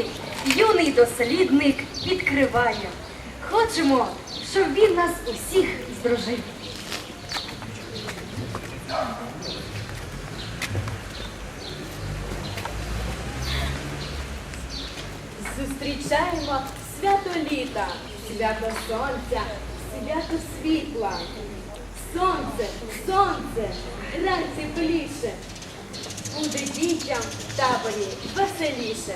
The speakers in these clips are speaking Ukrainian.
області юний дослідник відкриває. Хочемо, щоб він нас усіх здружив. Зустрічаємо свято літа, свято сонця, свято світла. Сонце, сонце, грай тепліше. Буде дітям в таборі веселіше.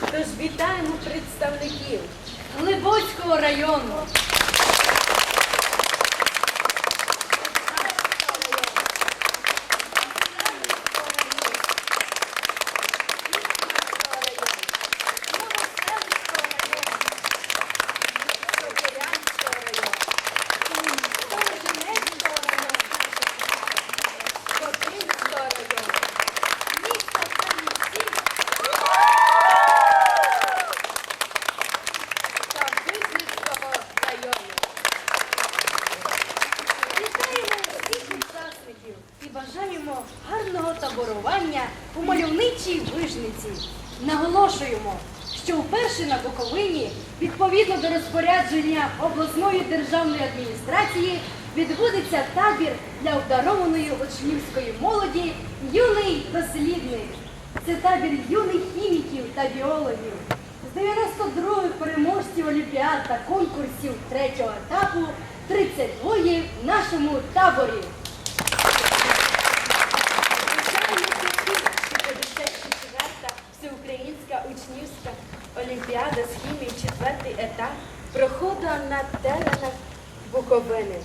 Тож вітаємо представників. Глибоцького району. Сокирянського району, Сторожинецького району, Скотинського району, місто Кам'янці та Вижницького району. Вітаємо всіх учасників і бажаємо гарного таборування у мальовничій вижниці. Наголошуємо, що вперше на Буковині, відповідно до розпорядження обласної державної адміністрації, відбудеться табір для обдарованої учнівської молоді юний дослідник. Це табір юних хіміків та біологів. З 92 переможців олімпіад та конкурсів третього етапу 32 в нашому таборі. Всеукраїнська учнівська олімпіада з хімії, четвертий етап проходила на теренах Буковини.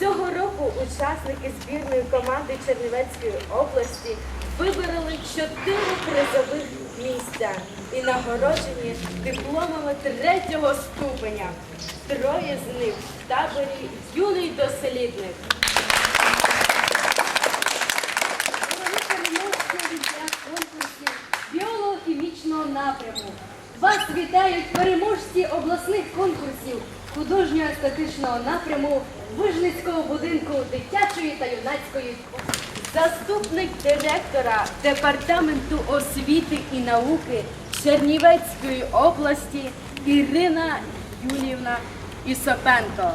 Цього року учасники збірної команди Чернівецької області вибороли чотири призових місця і нагороджені дипломами третього ступеня. Троє з них в таборі юний дослідник. Біолого-хімічного напряму. Вас вітають переможці обласних конкурсів художньо-естетичного напряму Вижницького будинку дитячої та юнацької Заступник директора Департаменту освіти і науки Чернівецької області Ірина Юлівна Ісопенко.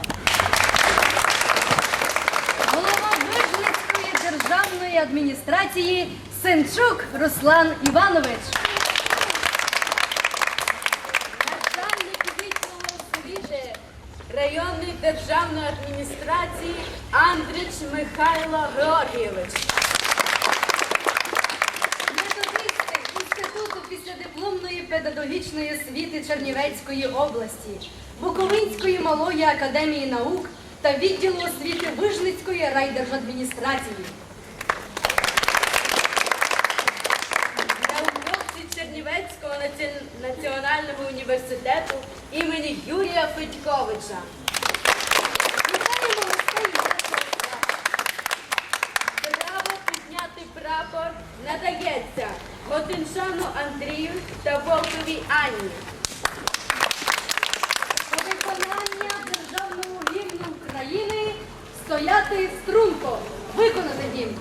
голова Вижницької державної адміністрації Сенчук Руслан Іванович. Начальник відділу освіти районної державної адміністрації Андрич Михайло Георгійович. Методисти Інституту післядипломної педагогічної освіти Чернівецької області, Буковинської малої академії наук та відділу освіти Вижницької райдержадміністрації. Чернівецького національного університету імені Юрія Федьковича. Вітаємо гостей. Право підняти прапор надається Готиншану Андрію та Вовковій Анні. По виконання державного гімну України стояти струнко. Виконати гімн.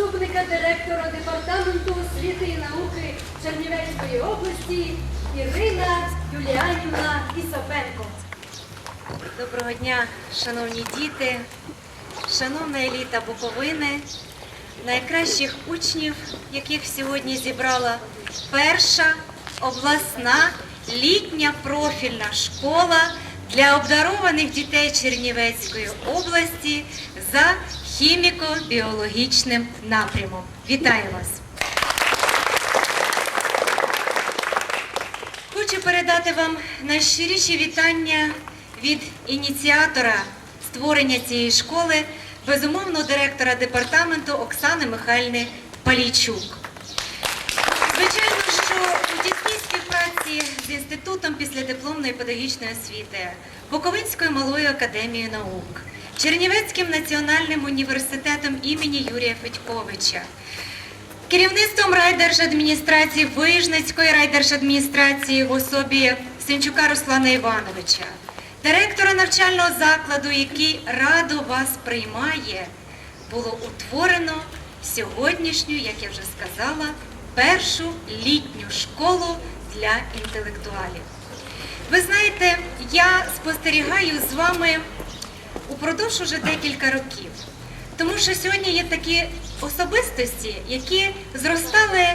Заступника директора департаменту освіти і науки Чернівецької області Ірина Юліанівна Ісапенко. Доброго дня, шановні діти, шановна еліта Буковини, найкращих учнів, яких сьогодні зібрала перша обласна літня профільна школа для обдарованих дітей Чернівецької області за хіміко-біологічним напрямом. Вітаю вас! Хочу передати вам найщиріші вітання від ініціатора створення цієї школи, безумовно, директора департаменту Оксани Михайлівни Палійчук. Звичайно, що у тісній співпраці з інститутом післядипломної педагогічної освіти, Буковинською малою академією наук, Чернівецьким національним університетом імені Юрія Федьковича, Керівництвом райдержадміністрації Вижницької райдержадміністрації в особі Сенчука Руслана Івановича, директора навчального закладу, який радо вас приймає, було утворено сьогоднішню, як я вже сказала, першу літню школу для інтелектуалів. Ви знаєте, я спостерігаю з вами упродовж уже декілька років. Тому що сьогодні є такі особистості, які зростали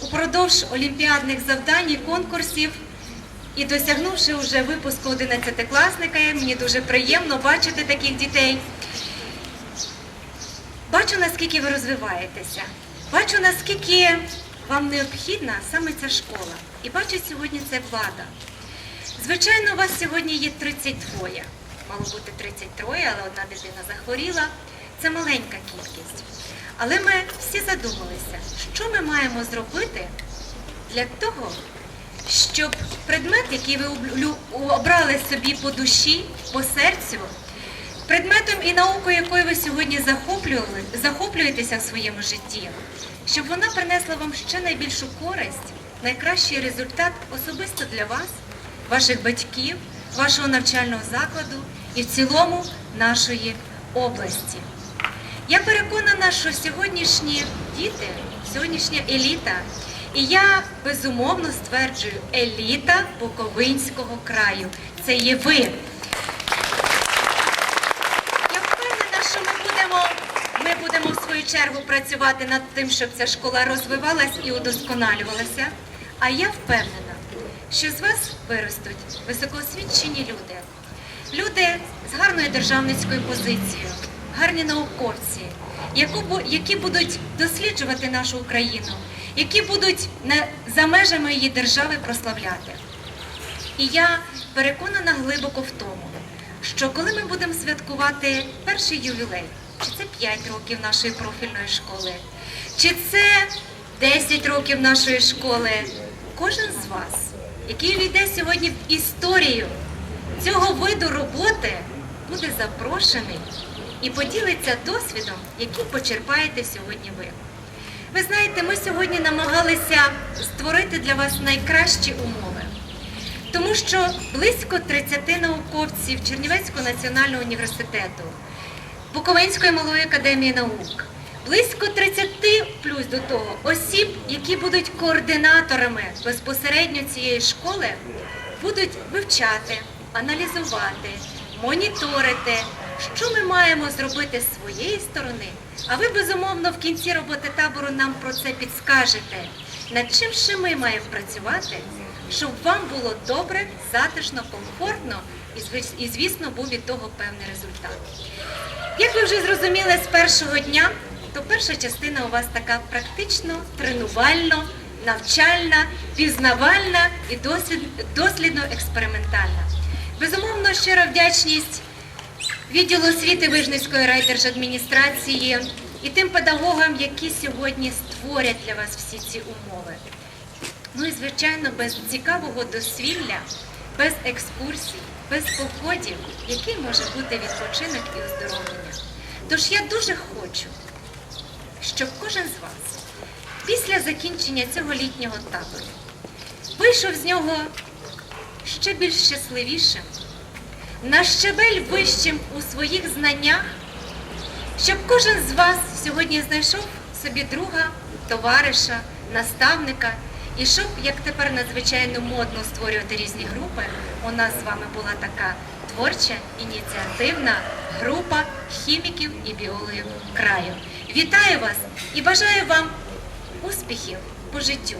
упродовж олімпіадних завдань і конкурсів. І досягнувши вже випуску 11-класника, мені дуже приємно бачити таких дітей. Бачу, наскільки ви розвиваєтеся, бачу, наскільки вам необхідна саме ця школа. І бачу сьогодні це влада. Звичайно, у вас сьогодні є 32. Мало бути 33, але одна дитина захворіла. Це маленька кількість. Але ми всі задумалися, що ми маємо зробити для того, щоб предмет, який ви обрали собі по душі, по серцю, предметом і наукою, якою ви сьогодні захоплюєтеся в своєму житті, щоб вона принесла вам ще найбільшу користь, найкращий результат особисто для вас, ваших батьків, вашого навчального закладу і в цілому нашої області. Я переконана, що сьогоднішні діти, сьогоднішня еліта, і я безумовно стверджую, еліта Буковинського краю. Це є ви. Я впевнена, що ми будемо, ми будемо в свою чергу працювати над тим, щоб ця школа розвивалась і удосконалювалася. А я впевнена, що з вас виростуть високоосвічені люди, люди з гарною державницькою позицією, гарні науковці, які будуть досліджувати нашу Україну, які будуть за межами її держави прославляти. І я переконана глибоко в тому, що коли ми будемо святкувати перший ювілей, чи це 5 років нашої профільної школи, чи це 10 років нашої школи, кожен з вас, який увійде сьогодні в історію цього виду роботи, буде запрошений і поділиться досвідом, який почерпаєте сьогодні ви. Ви знаєте, ми сьогодні намагалися створити для вас найкращі умови. Тому що близько 30 науковців Чернівецького національного університету, Буковинської малої академії наук, близько 30 плюс до того осіб, які будуть координаторами безпосередньо цієї школи, будуть вивчати, аналізувати, моніторити, що ми маємо зробити з своєї сторони. А ви безумовно в кінці роботи табору нам про це підскажете. Над чим ще ми маємо працювати, щоб вам було добре, затишно, комфортно і, звісно, був від того певний результат. Як ви вже зрозуміли з першого дня, то перша частина у вас така практично тренувально, навчальна, пізнавальна і дослідно-експериментальна. Безумовно, щира вдячність відділу освіти Вижницької райдержадміністрації і тим педагогам, які сьогодні створять для вас всі ці умови. Ну і звичайно, без цікавого дозвілля, без екскурсій, без походів, який може бути відпочинок і оздоровлення. Тож я дуже хочу, щоб кожен з вас після закінчення цього літнього табору вийшов з нього ще більш щасливішим, на щебель вищим у своїх знаннях, щоб кожен з вас сьогодні знайшов собі друга, товариша, наставника. І щоб, як тепер надзвичайно модно створювати різні групи, у нас з вами була така творча ініціативна група хіміків і біологів краю. Вітаю вас і бажаю вам успіхів по життю,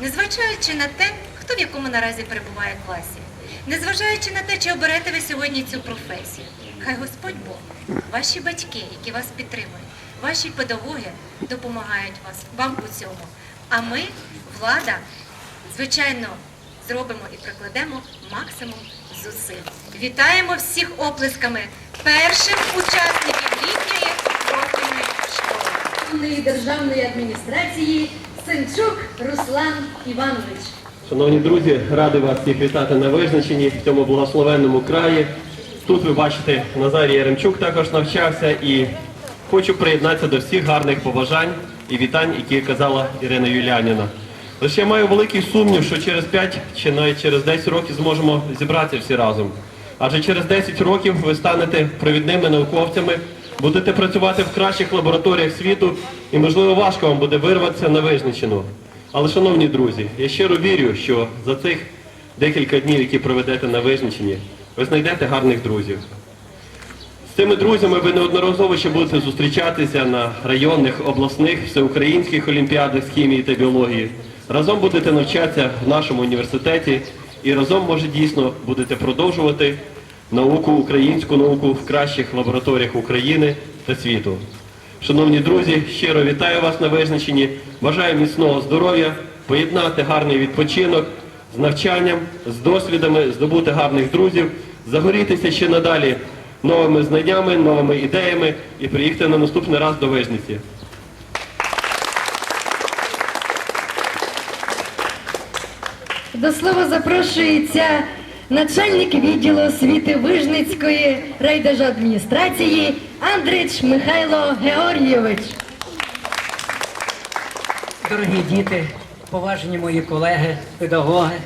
незважаючи на те, хто в якому наразі перебуває класі, незважаючи на те, чи оберете ви сьогодні цю професію. Хай Господь Бог, ваші батьки, які вас підтримують, ваші педагоги допомагають вас вам у цьому. А ми, влада, звичайно, зробимо і прикладемо максимум зусиль. Вітаємо всіх оплесками перших учасників школи. Державної адміністрації Сенчук Руслан Іванович. Шановні друзі, радий вас всіх вітати на визначенні в цьому благословенному краї. Тут ви бачите, Назарій Яремчук також навчався і хочу приєднатися до всіх гарних побажань і вітань, які казала Ірина Юліаніна. Лише я маю великий сумнів, що через 5 чи навіть через 10 років зможемо зібратися всі разом. Адже через 10 років ви станете провідними науковцями, будете працювати в кращих лабораторіях світу і, можливо, важко вам буде вирватися на Вижниччину. Але, шановні друзі, я щиро вірю, що за цих декілька днів, які проведете на Вижниччині, ви знайдете гарних друзів. З цими друзями ви неодноразово ще будете зустрічатися на районних, обласних, всеукраїнських олімпіадах з хімії та біології. Разом будете навчатися в нашому університеті і разом, може, дійсно будете продовжувати науку, українську науку в кращих лабораторіях України та світу. Шановні друзі, щиро вітаю вас на Вижниччині. Бажаю міцного здоров'я, поєднати гарний відпочинок з навчанням, з досвідами, здобути гарних друзів, загорітися ще надалі новими знаннями, новими ідеями і приїхати на наступний раз до Вижниці. До слова запрошується начальник відділу освіти Вижницької райдержадміністрації Андрич Михайло Георгійович. Дорогі діти, поважні мої колеги, педагоги,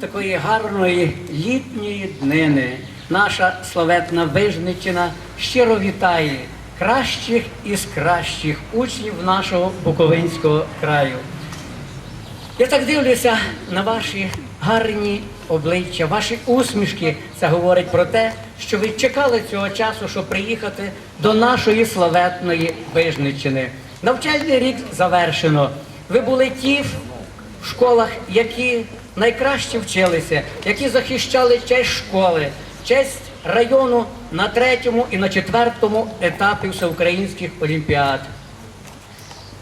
такої гарної літньої днини наша славетна Вижниччина щиро вітає кращих із кращих учнів нашого Буковинського краю. Я так дивлюся на ваші гарні обличчя, ваші усмішки. Це говорить про те, що ви чекали цього часу, щоб приїхати до нашої славетної Вижниччини. Навчальний рік завершено. Ви були ті в школах, які найкраще вчилися, які захищали честь школи, честь району на третьому і на четвертому етапі всеукраїнських олімпіад.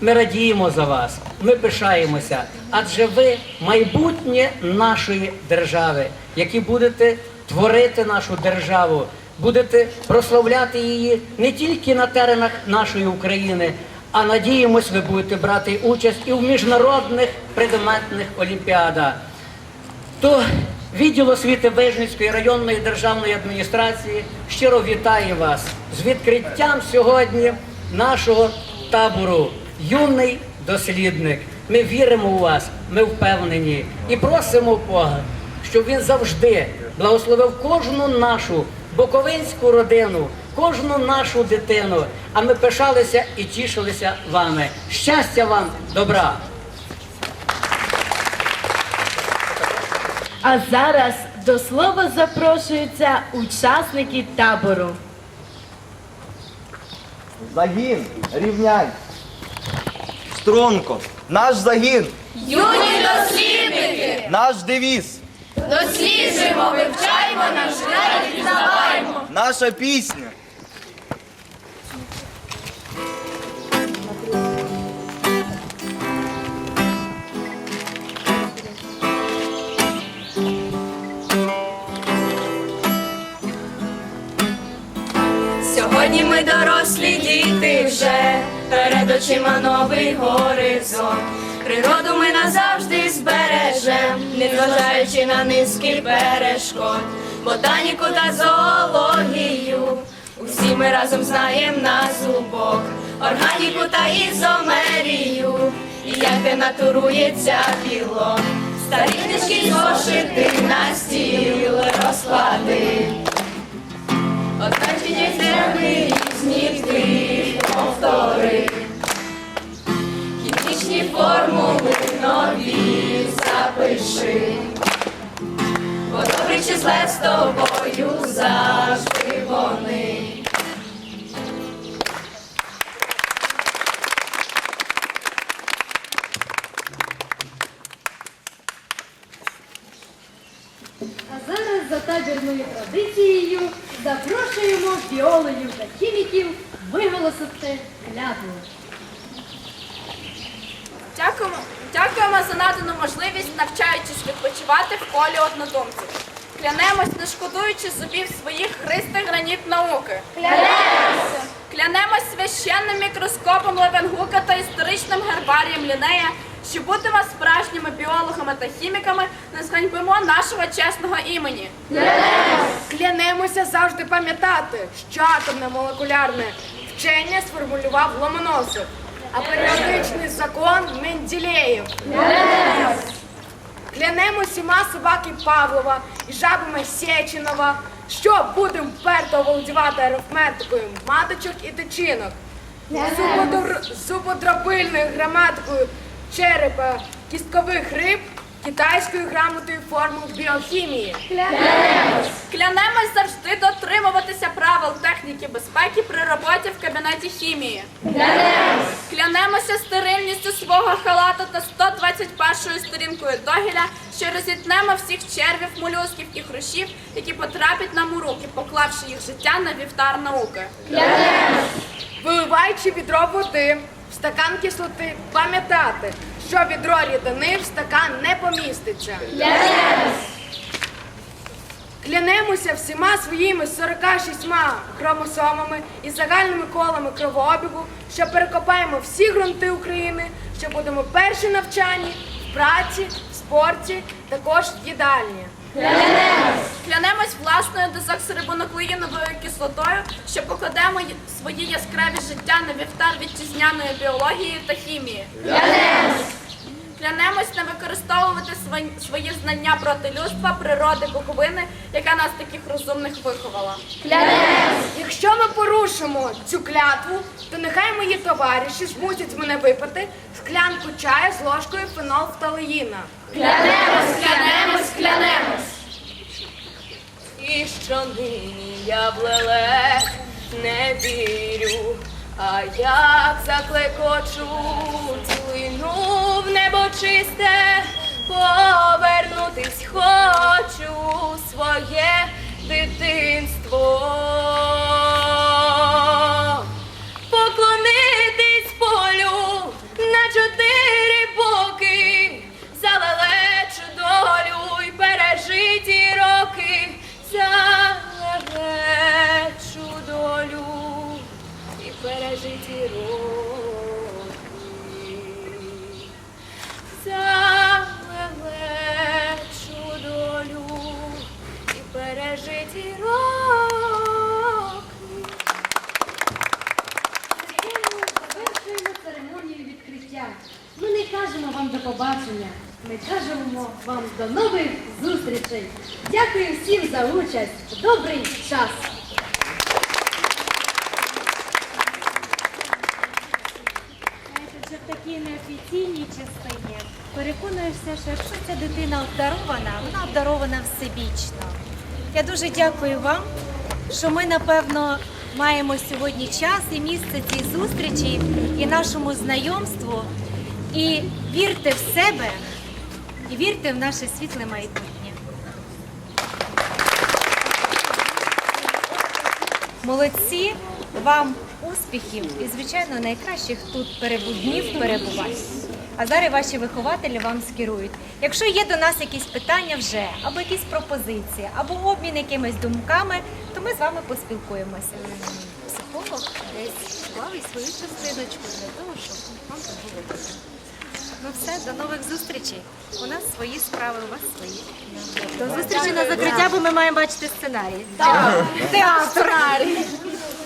Ми радіємо за вас, ми пишаємося, адже ви майбутнє нашої держави, які будете творити нашу державу, будете прославляти її не тільки на теренах нашої України, а надіємось, ви будете брати участь і в міжнародних предметних олімпіадах. То відділ освіти Вижницької районної державної адміністрації щиро вітає вас з відкриттям сьогодні нашого табору Юний дослідник. Ми віримо у вас, ми впевнені і просимо Бога, щоб він завжди благословив кожну нашу боковинську родину, кожну нашу дитину. А ми пишалися і тішилися вами. Щастя вам, добра! А зараз до слова запрошуються учасники табору. Загін, рівняй. Струнко. Наш загін. Юні дослідники! Наш девіз. Досліджуємо, вивчаємо наш край і пізнаваємо. Наша пісня. Сьогодні ми дорослі діти вже, перед очима новий горизонт. Природу ми назавжди збережем, незважаючи на низки перешкод, ботаніку та зоологію. Усі ми разом знаємо на зубок, органіку та ізомерію, і як денатурується білок. Старі книжки зошити на стіл розклади. Отачення землі різні тихо, повтори. Хімічні формули нові запиши. Бо добре чи зле з тобою завжди вони. А зараз за табірною традицією запрошуємо біологів та хіміків виголосити клятву. Дякуємо, дякуємо за надану можливість, навчаючись відпочивати в колі однодумців. Клянемось, не шкодуючи зубів своїх христих граніт науки. Клянемось! Клянемось священним мікроскопом Левенгука та історичним гербарієм Лінея, що будемо справжніми біологами та хіміками, не зганьбимо нашого чесного імені. Клянемося завжди пам'ятати, що атомне молекулярне вчення сформулював Ломоносов, а періодичний закон Менделєєв. Клянемось всіма собаки Павлова і жабами Сєчинова, що будемо вперто володівати арифметикою маточок і тичинок, зубодробильною граматикою черепа кісткових риб, китайською грамотою формул біохімії. Клянемось завжди дотримуватися правил техніки безпеки при роботі в кабінеті хімії. Клянемося стерильністю свого халата та 121 сторінкою догіля, що розітнемо всіх червів, молюсків і хрущів, які потрапять нам у руки, поклавши їх життя на вівтар науки. Виливаючи відро води стакан кислоти, пам'ятати, що відро рідини в стакан не поміститься. Клянемося всіма своїми 46 хромосомами і загальними колами кровообігу, що перекопаємо всі ґрунти України, що будемо перші навчанні в праці, в спорті, також в їдальні. Клянемось власною дезоксирибонуклеїновою кислотою, що покладемо свої яскраві життя на вівтар вітчизняної біології та хімії. Клянемось не використовувати свої, знання проти людства, природи, Буковини, яка нас таких розумних виховала. Якщо ми порушимо цю клятву, то нехай мої товариші змусять мене випити склянку чаю з ложкою фенолфталеїна. Клянемось, клянемось, клянемось. І що нині я вірю, а як заклекочу, лину в небо чисте, повернутись хочу своє дитинство. Ми не кажемо вам до побачення. Ми кажемо вам до нових зустрічей. Дякую всім за участь. Добрий час! Знаєте, такій неофіційній частині переконуєшся, що якщо ця дитина обдарована, вона обдарована всебічно. Я дуже дякую вам, що ми, напевно, маємо сьогодні час і місце цій зустрічі і нашому знайомству. І вірте в себе, і вірте в наше світле майбутнє. Молодці, вам успіхів і, звичайно, найкращих тут перебуднів перебувань. А зараз ваші вихователі вам скерують. Якщо є до нас якісь питання вже, або якісь пропозиції, або обмін якимись думками, то ми з вами поспілкуємося. Психолог десь вклав свою частиночку для того, щоб вам добре. Ну все, до нових зустрічей. У нас свої справи, у вас свої. До зустрічі на закриття, бо ми маємо бачити сценарій. Театр.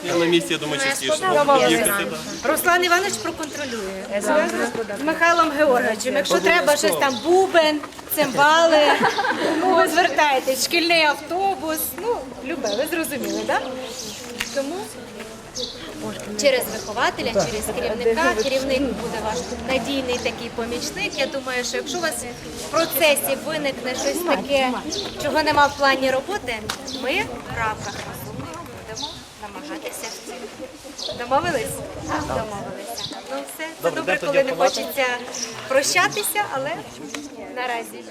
Я на місці, я думаю, частіше. Руслан Іванович проконтролює. З Михайлом Георгійовичем. Якщо треба щось там бубен, цимбали, ну ви звертайтесь, шкільний автобус. Ну, любе, ви зрозуміли, так? Тому через вихователя, через керівника. Керівник буде ваш надійний такий помічник. Я думаю, що якщо у вас в процесі виникне щось таке, чого нема в плані роботи, ми в рамках розумного будемо намагатися. Домовились? Домовилися. Ну все, це добре, коли не хочеться прощатися, але наразі.